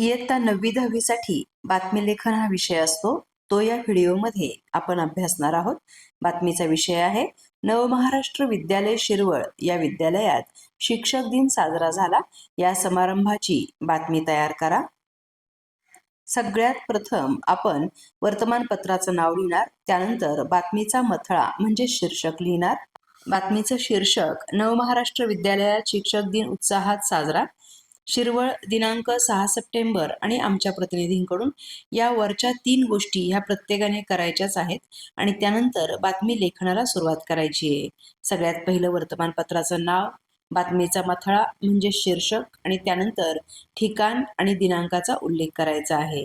इयत्ता नववी दहावीसाठी बातमी लेखन हा विषय असतो. तो या व्हिडिओमध्ये आपण अभ्यासणार आहोत. बातमीचा विषय आहे नवमहाराष्ट्र विद्यालय शिरवळ या विद्यालयात शिक्षक दिन साजरा झाला. या समारंभाची बातमी तयार करा. सगळ्यात प्रथम आपण वर्तमानपत्राचं नाव लिहिणार त्यानंतर बातमीचा मथळा म्हणजे शीर्षक लिहिणार. बातमीचं शीर्षक नवमहाराष्ट्र विद्यालयात शिक्षक दिन उत्साहात साजरा. शिरवळ दिनांक सहा सप्टेंबर आणि आमच्या प्रतिनिधींकडून या वरच्या तीन गोष्टी ह्या प्रत्येकाने करायच्याच आहेत आणि त्यानंतर बातमी लेखनाला सुरुवात करायची आहे. सगळ्यात पहिलं वर्तमानपत्राचं नाव बातमीचा मथळा म्हणजे शीर्षक आणि त्यानंतर ठिकाण आणि दिनांकाचा उल्लेख करायचा आहे.